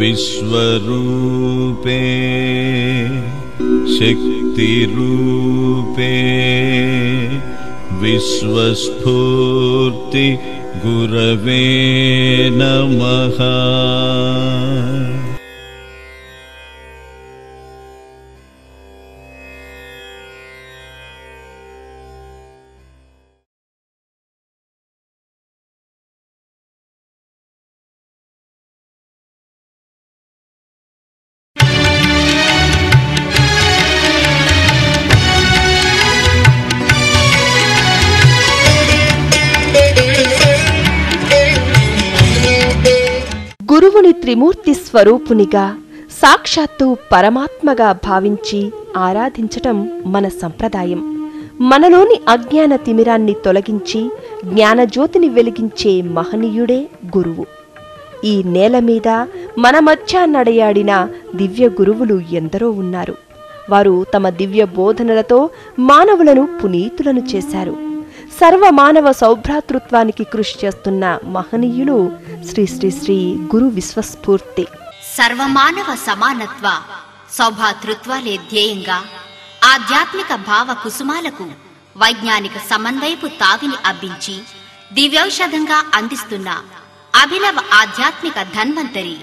विश्वरूपे शक्तिरूपे विश्वस्फूर्ति गुरवे नमः గురువుని త్రిమూర్తి స్వరూపునిగా సాక్షాత్తు పరమాత్మగా భావించి ఆరాధించటం మన సంప్రదాయం. మనలోని అజ్ఞాన తిమిరాన్ని తొలగించి జ్ఞానజ్యోతిని వెలిగించే మహనీయుడే గురువు. ఈ నేల మీద మన మధ్య నడయాడిన దివ్య గురువులు ఎందరో ఉన్నారు. వారు తమ దివ్య బోధనలతో మానవులను పునీతులను చేశారు. సర్వమానవ సౌభ్రాతృత్వానికి కృషి చేస్తున్న మహనీయులు శ్రీ శ్రీ శ్రీ గురు విశ్వస్ఫూర్తి. సర్వమానవ సమానత్వ సౌభాతృత్వాలే ధ్యేయంగా ఆధ్యాత్మిక భావ కుసుమాలకు వైజ్ఞానిక సమన్వయపు తావిని అబ్బించి దివ్యౌషధంగా అందిస్తున్న అభినవ ఆధ్యాత్మిక ధన్వంతరి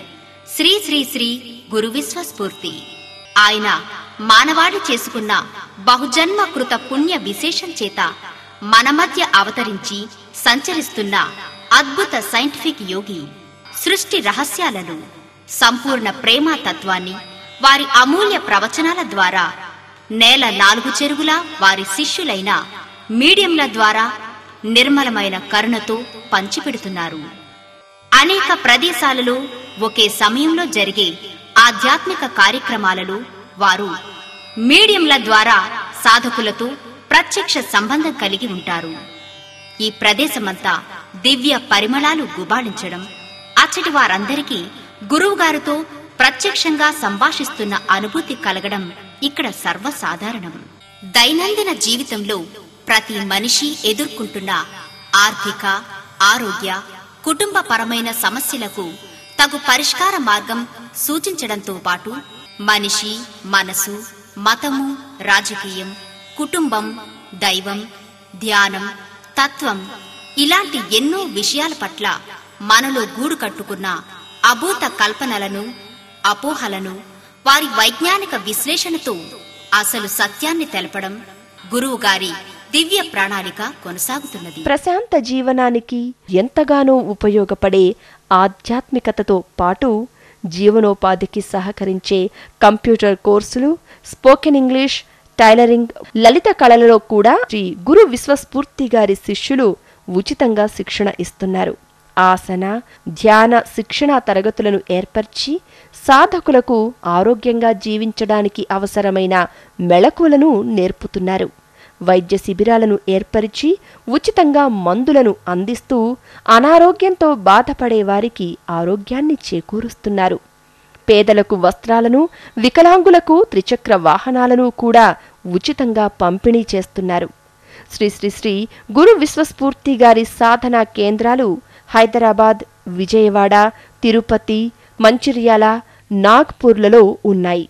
శ్రీ శ్రీ శ్రీ గురు విశ్వస్ఫూర్తి. ఆయన మానవాడు చేసుకున్న బహుజన్మ కృత పుణ్య విశేషం చేత మన మధ్య అవతరించి సంచరిస్తున్న అద్భుత సైంటిఫిక్ యోగి సృష్టి రహస్యాలను సంపూర్ణ ప్రేమ తత్వాన్ని వారి అమూల్య ప్రవచనాల ద్వారా నేల నాలుగు చెరుగుల వారి శిష్యులైన మీడియంల ద్వారా నిర్మలమైన కరుణతో పంచిపెడుతున్నారు. అనేక ప్రదేశాలలో ఒకే సమయంలో జరిగే ఆధ్యాత్మిక కార్యక్రమాలలో వారు మీడియంల ద్వారా సాధకులతో ప్రత్యక్ష సంబంధం కలిగి ఉంటారు. ఈ ప్రదేశమంతా దివ్య పరిమళాలు గుబాళించడం అచ్చటి వారందరికీ గురువుగారితో ప్రత్యక్షంగా సంభాషిస్తున్న అనుభూతి కలగడం ఇక్కడ సర్వసాధారణం. దైనందిన జీవితంలో ప్రతి మనిషి ఎదుర్కొంటున్న ఆర్థిక ఆరోగ్య కుటుంబపరమైన సమస్యలకు తగు పరిష్కార మార్గం సూచించడంతో పాటు మనిషి మనసు మతము రాజకీయం కుటుంబం దైవం ధ్యానం తత్వం ఇలాంటి ఎన్నో విషయాల పట్ల మనలో గూడు కట్టుకున్న అభూత కల్పనలను అపోహలను వారి వైజ్ఞానిక విశ్లేషణతో అసలు సత్యాన్ని తెలపడం గురువుగారి దివ్య ప్రణాళిక కొనసాగుతున్నది. ప్రశాంత జీవనానికి ఎంతగానో ఉపయోగపడే ఆధ్యాత్మికతతో పాటు జీవనోపాధికి సహకరించే కంప్యూటర్ కోర్సులు స్పోకెన్ ఇంగ్లీష్ టైలరింగ్ లలిత కళలలో కూడా శ్రీ గురు విశ్వస్ఫూర్తి గారి శిష్యులు ఉచితంగా శిక్షణ ఇస్తున్నారు. ఆసన ధ్యాన శిక్షణా తరగతులను ఏర్పరిచి సాధకులకు ఆరోగ్యంగా జీవించడానికి అవసరమైన మెళకువలను నేర్పుతున్నారు. వైద్య శిబిరాలను ఏర్పరిచి ఉచితంగా మందులను అందిస్తూ అనారోగ్యంతో బాధపడే వారికి ఆరోగ్యాన్ని చేకూరుస్తున్నారు. పేదలకు వస్త్రాలను వికలాంగులకు త్రిచక్ర వాహనాలను కూడా ఉచితంగా పంపిణీ చేస్తున్నారు. శ్రీ శ్రీ శ్రీ గురు విశ్వస్ఫూర్తి గారి సాధనా కేంద్రాలు హైదరాబాద్ విజయవాడ తిరుపతి మంచిర్యాల నాగ్పూర్లలో ఉన్నాయి.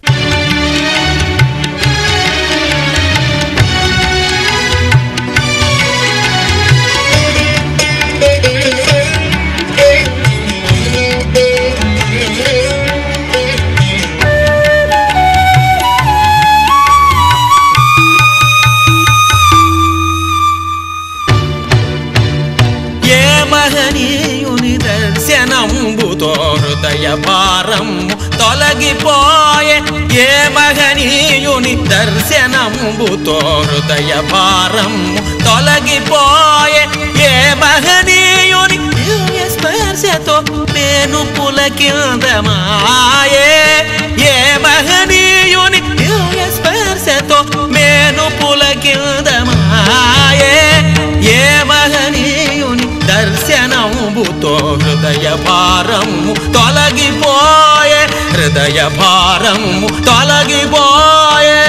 దర్శనంబుతో హృదయ భారము తొలగిపోయే ఏ మహనీయుని దర్శనంబుతో హృదయ భారము తొలగిపోయే ఏ మహనీయుని స్పర్శతో నేను పులకిందమాయే. ఏ మహనీయుని స్పర్శతో దోషము తొలగిపోయే.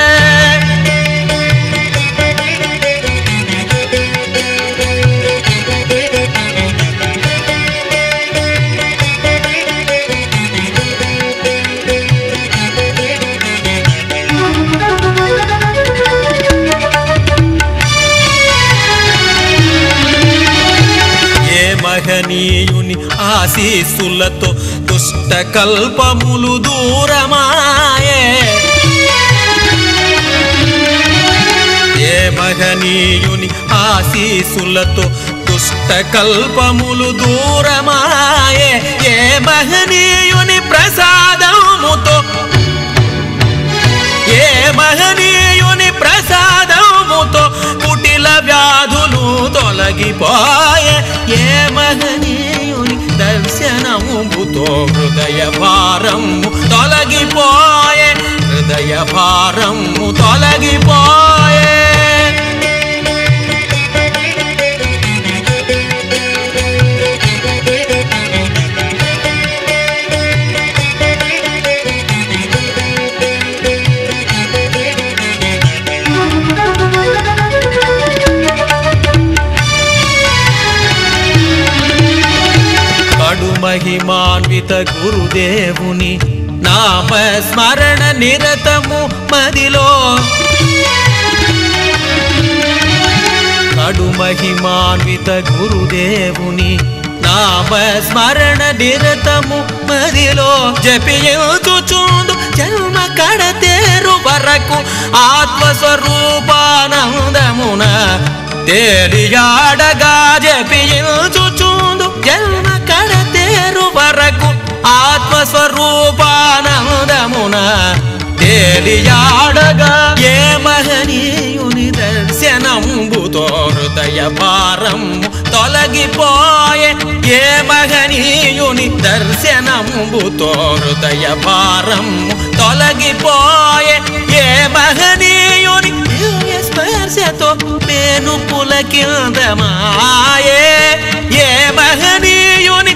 మహనీయుని ఆశీస్సులతో దుష్టకల్పములు దూరమా? ఏ ఆశీసులతో దుష్ట కల్పములు దూరమాయే. ఏ మహనీయుని ప్రసాదముతో ఏ మహనీయుని ప్రసాదముతో కుటిల వ్యాధులు తొలగిపోయే. ఏ మహనీయుని దర్శనముతో హృదయ భారము తొలగిపోయే. హృదయ భారము తొలగిపోయే. మహిమాన్విత గురుదేవుని నామస్మరణ నిరతము మదిలో. కడు మహిమాన్విత గురుదేవుని నామస్మరణ నిరతము మదిలో. జపియుచుచుండు జన్మ కడతేరు వరకు ఆత్మస్వరూపానందమున. తేలియాడగా జపియుచుచుండు జన్మ వరకు ఆత్మస్వరూపానందమున తేలియాడగా ఏ మహనీయుని దర్శనంబుతో హృదయ భారము తొలగిపోయే ఏ మహనీయుని దర్శనంబుతో హృదయ భారము తొలగిపోయే ఏ మహనీయుని దివ్య స్పర్శతో మేను పులకిందమాయే ఏ మహనీయుని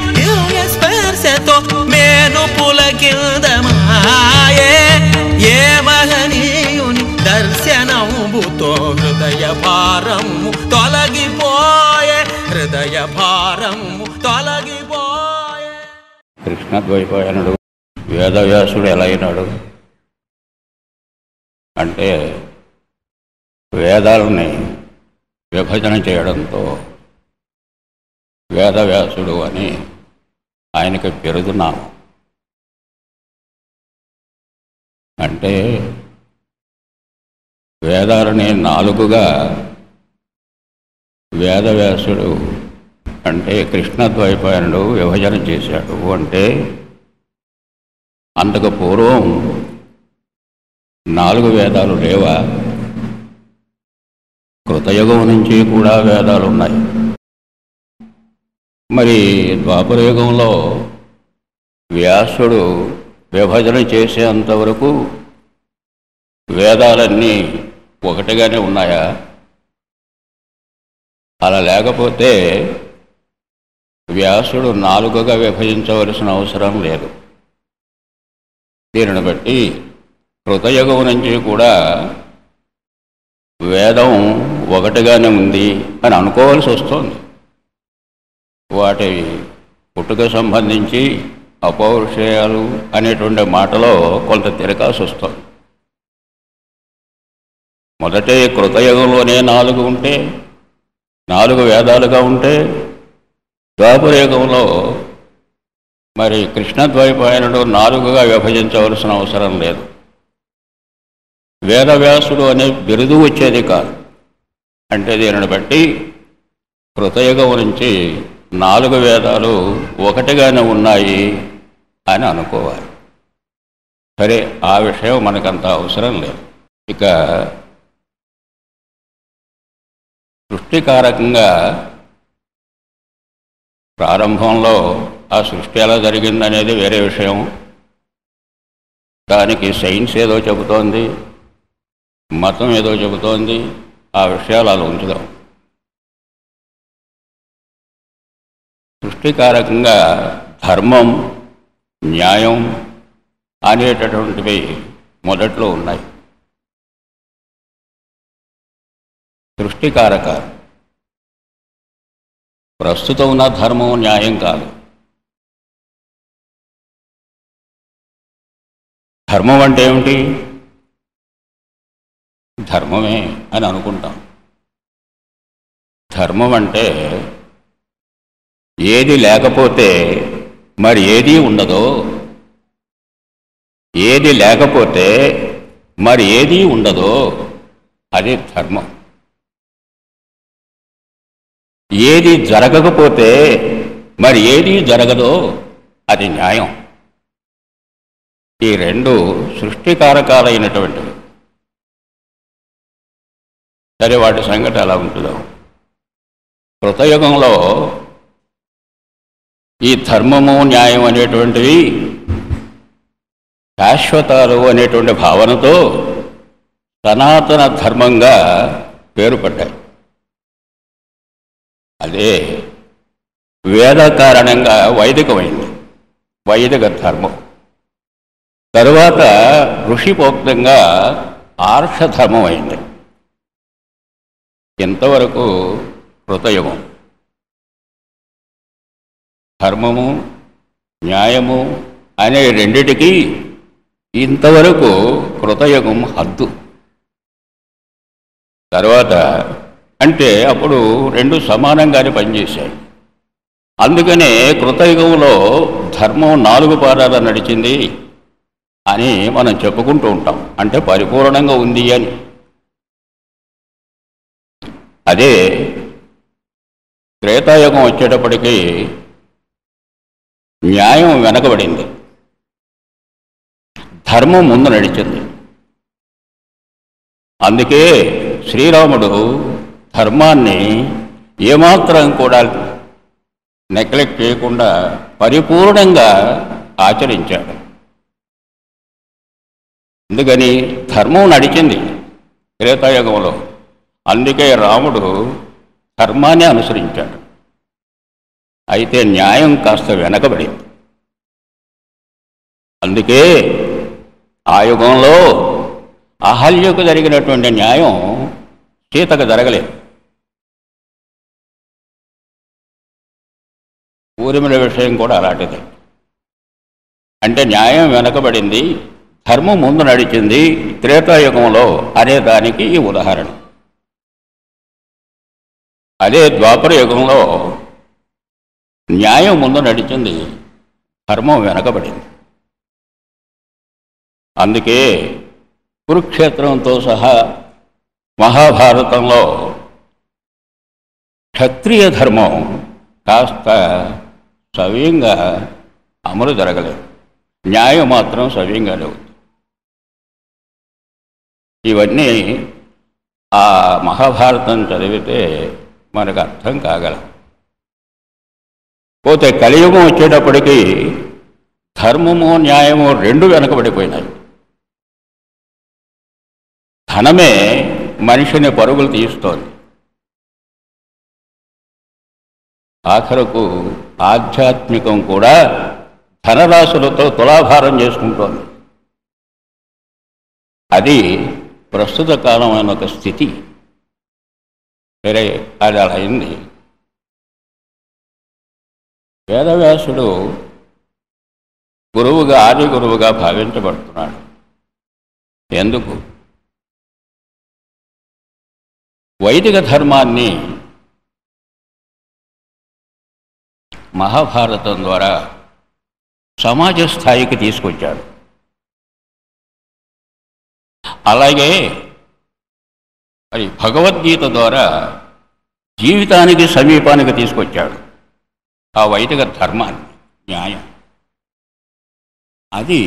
దివ్య స్పర్శతో మేను పులకిందమాయే ఏ మహనీయుని దర్శనముతో హృదయ భారము తొలగిపోయే హృదయ భారము తొలగిపోయే. కృష్ణద్వైపాయనుడు వేదవ్యాసుడు ఎలా అయినాడు? అంటే వేదాలని విభజన చేయడంతో వేదవ్యాసుడు అని ఆయనకి పెరుగున్నాము అంటే వేదాలని నాలుగుగా వేదవ్యాసుడు అంటే కృష్ణద్వైపాయనుడు విభజన చేశాడు అంటే అంతకు పూర్వం నాలుగు వేదాలు లేవా? కృతయుగం నుంచి కూడా వేదాలు ఉన్నాయి. మరి ద్వాపరయుగంలో వ్యాసుడు విభజన చేసేంతవరకు వేదాలన్నీ ఒకటిగానే ఉన్నాయా? అలా లేకపోతే వ్యాసుడు నాలుగుగా విభజించవలసిన అవసరం లేదు. దీనిని బట్టి కృతయుగం నుంచి కూడా వేదం ఒకటిగానే ఉంది అని అనుకోవాల్సి వస్తుంది. వాటి పుట్టుక సంబంధించి అపౌరుషేయాలు అనేటువంటి మాటలో కొంత తిరకాల్సి వస్తుంది. మొదటే కృతయుగంలోనే నాలుగు ఉంటే నాలుగు వేదాలుగా ఉంటే ద్వాపరయుగంలో మరి కృష్ణద్వైపాయనుడు నాలుగుగా విభజించవలసిన అవసరం లేదు. వేదవ్యాసుడు అనే బిరుదు వచ్చేది కాదు. అంటే దీనిని బట్టి కృతయుగం నుంచి నాలుగు వేదాలు ఒకటిగానే ఉన్నాయి అని అనుకోవాలి. సరే ఆ విషయం మనకంత అవసరం లేదు. ఇక సృష్టికారకంగా ప్రారంభంలో ఆ సృష్టి ఎలా జరిగిందనేది వేరే విషయం. దానికి సైన్స్ ఏదో చెబుతోంది మతం ఏదో చెబుతోంది ఆ విషయాలు అలా ఉంచుదాం. సృష్టికారకంగా ధర్మం న్యాయం అనేటటువంటివి మొదట్లో ఉన్నాయి. సృష్టికారక ప్రస్తుతం ఉన్న ధర్మం న్యాయం కాదు. ధర్మం అంటే ఏమిటి? ధర్మమే అని అనుకుంటాం. ధర్మం అంటే ఏది లేకపోతే మరి ఏది ఉండదో? ఏది లేకపోతే మరి ఏది ఉండదో? అది ధర్మం. ఏది జరగకపోతే మరి ఏది జరగదో అది న్యాయం. ఈ రెండు సృష్టికారకాలైనటువంటివి. సరే వాటి సంగతి ఎలా ఉంటుందో. కృతయుగంలో ఈ ధర్మము న్యాయం అనేటువంటివి శాశ్వతాలు అనేటువంటి భావనతో సనాతన ధర్మంగా పేరు పడ్డాయి అదే వేద కారణంగా వైదికమైంది. వైదిక ధర్మం. తరువాత ఋషిపోక్తంగా ఆర్షధర్మం అయింది. ఇంతవరకు కృతయుగం. ధర్మము న్యాయము అనే రెండిటికి ఇంతవరకు కృతయుగం హద్దు. తర్వాత అంటే అప్పుడు రెండు సమానంగానే పనిచేశాయి. అందుకనే కృతయుగంలో ధర్మం నాలుగు పాదాల నడిచింది అని మనం చెప్పుకుంటూ ఉంటాం. అంటే పరిపూర్ణంగా ఉంది అని. అదే త్రేతాయుగం వచ్చేటప్పటికీ న్యాయం వెనకబడింది. ధర్మం ముందు నడిచింది. అందుకే శ్రీరాముడు ధర్మాన్ని ఏమాత్రం కూడా నెగ్లెక్ట్ చేయకుండా పరిపూర్ణంగా ఆచరించాడు. అందుకని ధర్మం నడిచింది త్రేతాయుగంలో. అందుకే రాముడు ధర్మాన్ని అనుసరించాడు. అయితే న్యాయం కాస్త వెనకబడింది. అందుకే ఆ యుగంలో అహల్యకు జరిగినటువంటి న్యాయం సీతకు జరగలేదు. ఊరిమిల విషయం కూడా అలాంటిదే. అంటే న్యాయం వెనకబడింది ధర్మం ముందు నడిచింది త్రేతాయుగంలో అనే దానికి ఈ ఉదాహరణ. అదే ద్వాపర యుగంలో న్యాయం ముందు నడిచింది. ధర్మం వెనకబడింది. అందుకే కురుక్షేత్రంతో సహా మహాభారతంలో క్షత్రియ ధర్మం కాస్త సవ్యంగా అమలు జరగలేదు. న్యాయం మాత్రం సవ్యంగా ఉంది. ఇవన్నీ ఆ మహాభారతం చదివితే మనకు అర్థం కాగలం. పోతే కలియుగం వచ్చేటప్పటికీ ధర్మము న్యాయము రెండు వెనకబడిపోయినాయి. ధనమే మనిషిని పరుగులు తీస్తోంది. ఆఖరకు ఆధ్యాత్మికం కూడా ధనరాశులతో తులాభారం చేసుకుంటోంది. అది ప్రస్తుత కాలమైన ఒక స్థితి. సరే అది అలా అయింది. వేదవ్యాసుడు గురువుగా ఆది గురువుగా భావించబడుతున్నాడు. ఎందుకు? వైదిక ధర్మాన్ని మహాభారతం ద్వారా సమాజ స్థాయికి తీసుకొచ్చాడు. అలాగే అది భగవద్గీత ద్వారా జీవితానికి సమీపానికి తీసుకొచ్చాడు. ఆ వైదిక ధర్మాన్ని న్యాయం. అది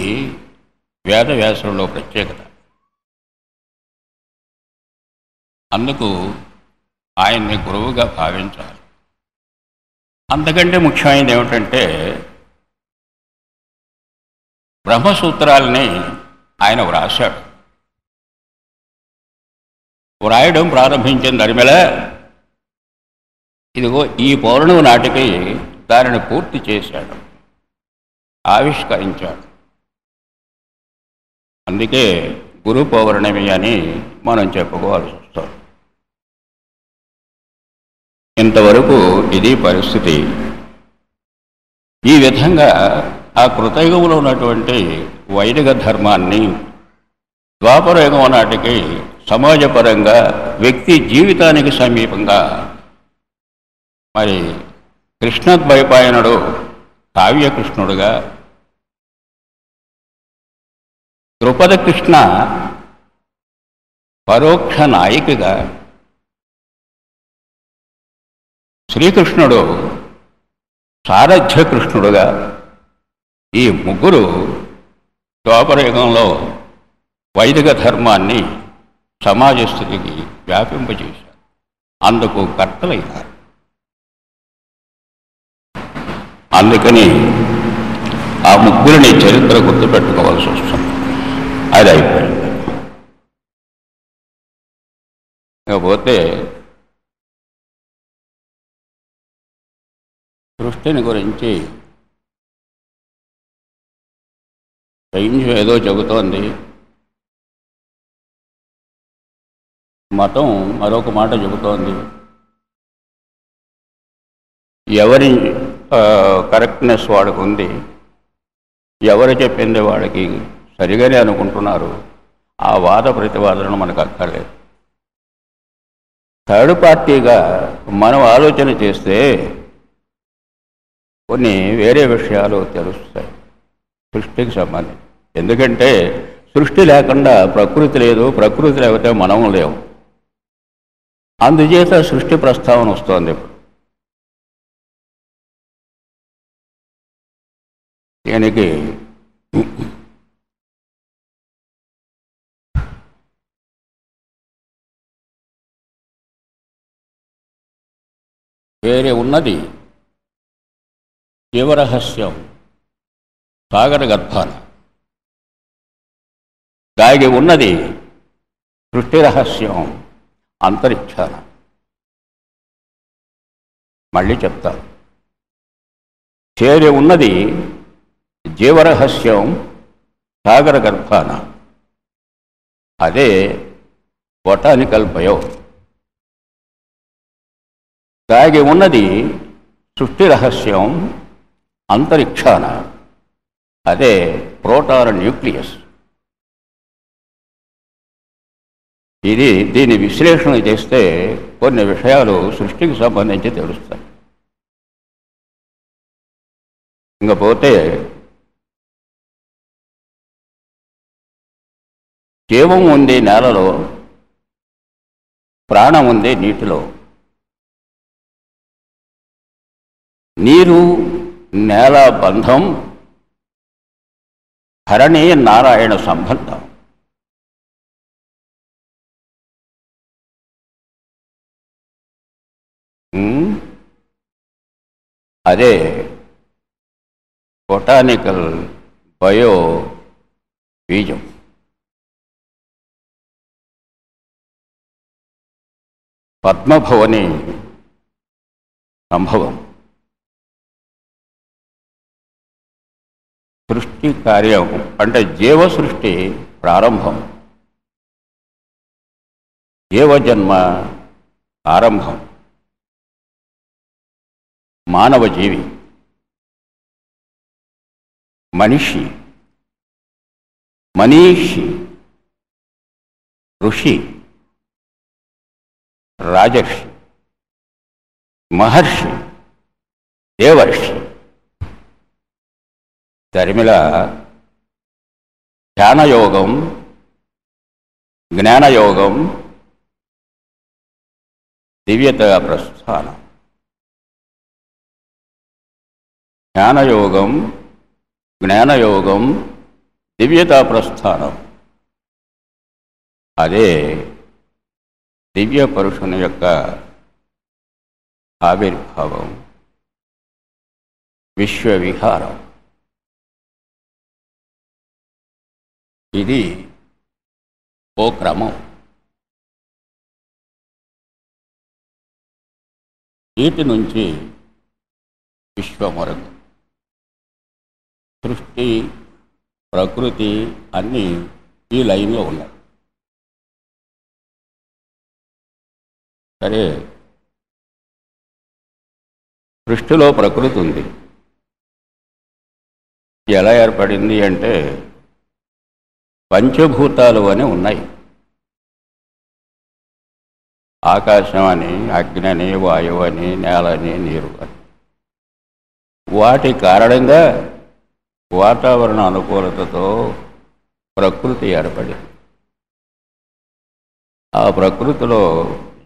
వేదవ్యాసులలో ప్రత్యేకత. అందుకు ఆయన్ని గురువుగా భావించాలి. అంతకంటే ముఖ్యమైనది ఏమిటంటే బ్రహ్మసూత్రాలని ఆయన వ్రాశాడు. వ్రాయడం ప్రారంభించిన దరిమిల ఇదిగో ఈ పౌర్ణమి నాటికి దానిని పూర్తి చేశాడు. ఆవిష్కరించాడు. అందుకే గురు పౌర్ణమి అని మనం చెప్పుకోవాల్సి వస్తుంది. ఇంతవరకు ఇది పరిస్థితి. ఈ విధంగా ఆ కృతయుగంలో ఉన్నటువంటి వైదిక ధర్మాన్ని ద్వాపరయుగం నాటికి సమాజపరంగా వ్యక్తి జీవితానికి సమీపంగా మరి కృష్ణద్వైపాయనుడు కావ్యకృష్ణుడుగా ద్రుపద కృష్ణ పరోక్ష నాయకుగా శ్రీకృష్ణుడు సారథ్య కృష్ణుడుగా ఈ ముగ్గురు ద్వాపరయుగంలో వైదిక ధర్మాన్ని సమాజ స్థితికి వ్యాపింపజేశారు. అందుకు కర్తలైనారు. అందుకని ఆ ముగ్గురిని చరిత్ర గుర్తుపెట్టుకోవాల్సి వస్తుంది. అది అయిపోయింది. ఇకపోతే సృష్టిని గురించి సైన్యం ఏదో చెబుతోంది. మతం మరొక మాట చెబుతోంది. ఎవరి కరెక్ట్నెస్ వాడికి ఉంది. ఎవరు చెప్పింది వాళ్ళకి సరిగానే అనుకుంటున్నారు. ఆ వాద ప్రతివాదనలు మనకు అక్కర్లేదు. థర్డ్ పార్టీగా మనం ఆలోచన చేస్తే కొన్ని వేరే విషయాలు తెలుస్తాయి. సృష్టికి సంబంధించి. ఎందుకంటే సృష్టి లేకుండా ప్రకృతి లేదు ప్రకృతి లేకపోతే మనము లేవు అందుచేత సృష్టి ప్రస్తావన వస్తుంది ఇప్పుడు. దీనికి వేరే ఉన్నది. జీవరహస్యం సాగర గర్భాన దాగి ఉన్నది సృష్టి రహస్యం అంతరిక్షాన మళ్ళీ చెప్తాను. చేరి ఉన్నది జీవరహస్యం సాగర గర్భాన. అదే బొటానికల్ బయో దాగి ఉన్నది సృష్టి రహస్యం అంతరిక్షాన. అదే ప్రోటాన్ న్యూక్లియస్. ఇది దీని విశ్లేషణ చేస్తే కొన్ని విషయాలు సృష్టికి సంబంధించి తెలుస్తాయి. ఇంకపోతే జీవం ఉంది నేలలో ప్రాణం ఉంది నీటిలో. నీరు నేల బంధం హరణి నారాయణ సంబంధం. అదే బొటానికల్ బయో బీజం. పద్మభవని సంభవం. సృష్టి కార్యం అంటే జీవ సృష్టి ప్రారంభం. జీవజన్మ ఆరంభం. మానవ జీవి మనిషి. మనీషి. ఋషి. రాజర్షి మహర్షి దేవర్షి. దరిమిల ధ్యానయోగం జ్ఞానయోగం దివ్యత ప్రస్థానం. ధ్యానయోగం జ్ఞానయోగం దివ్యతా ప్రస్థానం. అదే దివ్య పురుషుని యొక్క ఆవిర్భావం విశ్వవిహారం. ఇది ఓ క్రమం. నీటి నుంచి విశ్వం వరకు సృష్టి ప్రకృతి అన్నీ ఈ లైన్లో ఉన్నాయి. సరే. సృష్టిలో ప్రకృతి ఉంది. ఎలా ఏర్పడింది అంటే పంచభూతాలు అని ఉన్నాయి. ఆకాశం అని అగ్ని అని వాయువు అని నేల అని నీరు అని. వాటి కారణంగా వాతావరణ అనుకూలతతో ప్రకృతి ఏర్పడింది. ఆ ప్రకృతిలో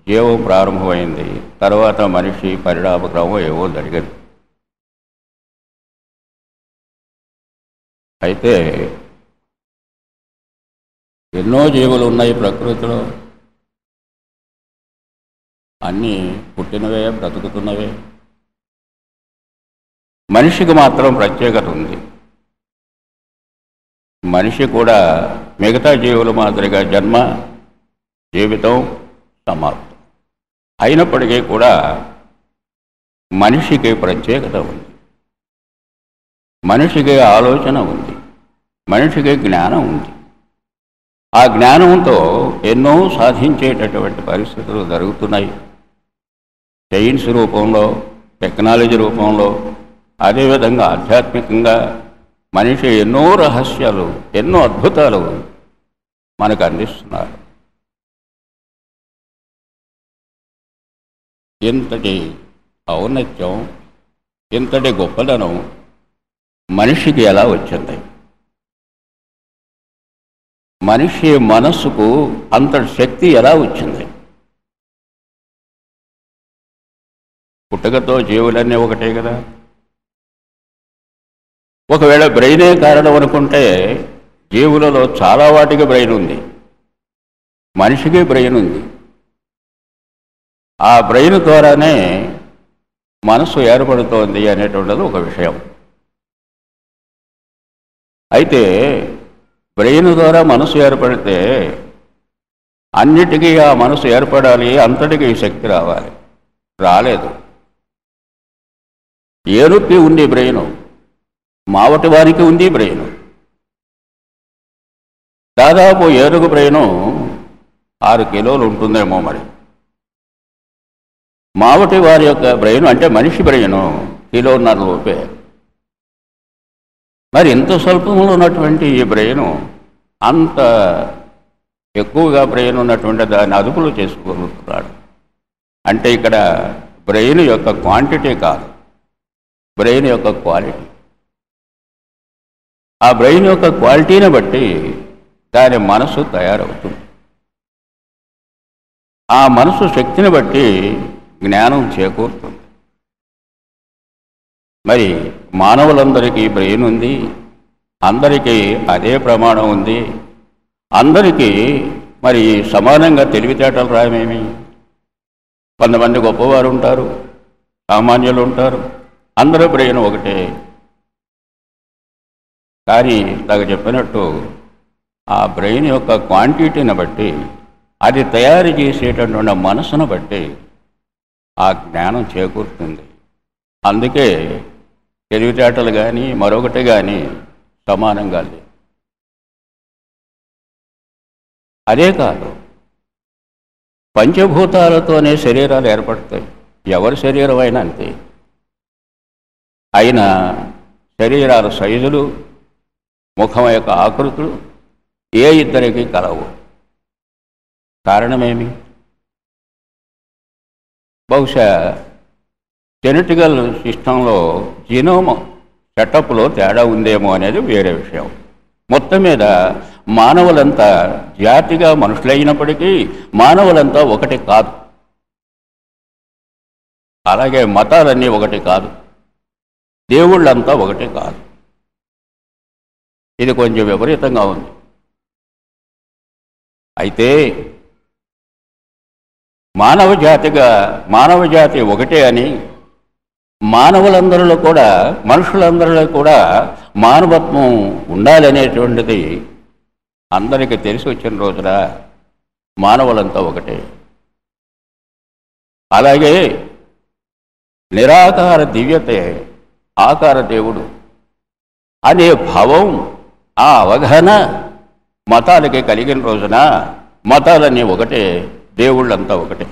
జీవం ప్రారంభమైంది తర్వాత మనిషి పరిణామక్రమం ఏవో జరిగింది. అయితే ఎన్నో జీవులు ఉన్నాయి ప్రకృతిలో. అన్నీ పుట్టినవే బ్రతుకుతున్నవే. మనిషికి మాత్రం ప్రత్యేకత ఉంది. మనిషి కూడా మిగతా జీవుల మాదిరిగా జన్మ జీవితం సమాప్తం. అయినప్పటికీ కూడా మనిషికి ప్రత్యేకత ఉంది. మనిషికి ఆలోచన ఉంది. మనిషికి జ్ఞానం ఉంది. ఆ జ్ఞానంతో ఎన్నో సాధించేటటువంటి పరిస్థితులు జరుగుతున్నాయి. సైన్స్ రూపంలో టెక్నాలజీ రూపంలో అదేవిధంగా ఆధ్యాత్మికంగా మనిషి ఎన్నో రహస్యాలు ఎన్నో అద్భుతాలు మనకు అందిస్తున్నారు. ఇంతటి ఔన్నత్యం ఇంతటి గొప్పదనం మనిషికి ఎలా వచ్చింది? మనిషి మనస్సుకు అంతటి శక్తి ఎలా వచ్చింది? పుట్టుకతో జీవులన్నీ ఒకటే కదా. ఒకవేళ బ్రెయినే కారణం అనుకుంటే జీవులలో చాలా వాటికి బ్రెయిన్ ఉంది. మనిషికి బ్రెయిన్ ఉంది. ఆ బ్రెయిన్ ద్వారానే మనసు ఏర్పడుతోంది అనేటువంటిది ఒక విషయం. అయితే బ్రెయిన్ ద్వారా మనసు ఏర్పడితే అన్నిటికీ ఆ మనసు ఏర్పడాలి అంతటికీ శక్తి రావాలి. రాలేదు. ఏనుక్కి ఉంది బ్రెయిన్? మావటి వారికి ఉంది బ్రెయిన్. దాదాపు ఏనుగు బ్రెయిన్ ఆరు కిలోలు ఉంటుందేమో మరి. మావటి వారి యొక్క బ్రెయిన్ అంటే మనిషి బ్రెయిన్ కిలోన్నర లోపే. మరి ఇంత స్వల్పంలో ఉన్నటువంటి ఈ బ్రెయిన్ అంత ఎక్కువగా బ్రెయిన్ ఉన్నటువంటి దాన్ని అదుపులో చేసుకోగలుగుతున్నాడు. అంటే ఇక్కడ బ్రెయిన్ యొక్క క్వాంటిటీ కాదు. బ్రెయిన్ యొక్క క్వాలిటీ ఆ బ్రెయిన్ యొక్క క్వాలిటీని బట్టి దాని మనసు తయారవుతుంది. ఆ మనసు శక్తిని బట్టి జ్ఞానం చేకూరుతుంది. మరి మానవులందరికీ బ్రెయిన్ ఉంది అందరికీ అదే ప్రమాణం ఉంది అందరికీ మరి సమానంగా తెలివితేటలు రాయమేమి? కొంతమంది గొప్పవారు ఉంటారు సామాన్యులు ఉంటారు అందరూ బ్రెయిన్ ఒకటే. కానీ నాకు చెప్పినట్టు ఆ బ్రెయిన్ యొక్క క్వాంటిటీని బట్టి అది తయారు చేసేటటువంటి మనసును బట్టి ఆ జ్ఞానం చేకూరుతుంది. అందుకే తెలివితేటలు కానీ మరొకటి కానీ సమానంగా లేదు అదే కాదు పంచభూతాలతోనే శరీరాలు ఏర్పడతాయి. ఎవరి శరీరం అయినా అంతే. అయినా శరీరాల సైజులు ముఖం యొక్క ఆకృతులు ఏ ఇద్దరికి కలవు. కారణమేమి? బహుశా జెనెటికల్ సిస్టంలో జినోమ్ సెటప్లో తేడా ఉందేమో అనేది వేరే విషయం. మొత్తం మీద మానవులంతా జాతిగా మనుషులైనప్పటికీ మానవులంతా ఒకటి కాదు. అలాగే మతాలన్నీ ఒకటి కాదు. దేవుళ్ళంతా ఒకటి కాదు. ఇది కొంచెం విపరీతంగా ఉంది. అయితే మానవ జాతిగా మానవ జాతి ఒకటే అని మానవులందరిలో కూడా మనుషులందరిలో కూడా మానవత్వం ఉండాలనేటువంటిది అందరికీ తెలిసి వచ్చిన రోజున మానవులంతా ఒకటే. అలాగే నిరాకార దివ్యతే ఆకార దేవుడు అనే భావం ఆ అవగాహన మతాలకి కలిగిన రోజున మతాలన్నీ ఒకటే. దేవుళ్ళంతా ఒకటే.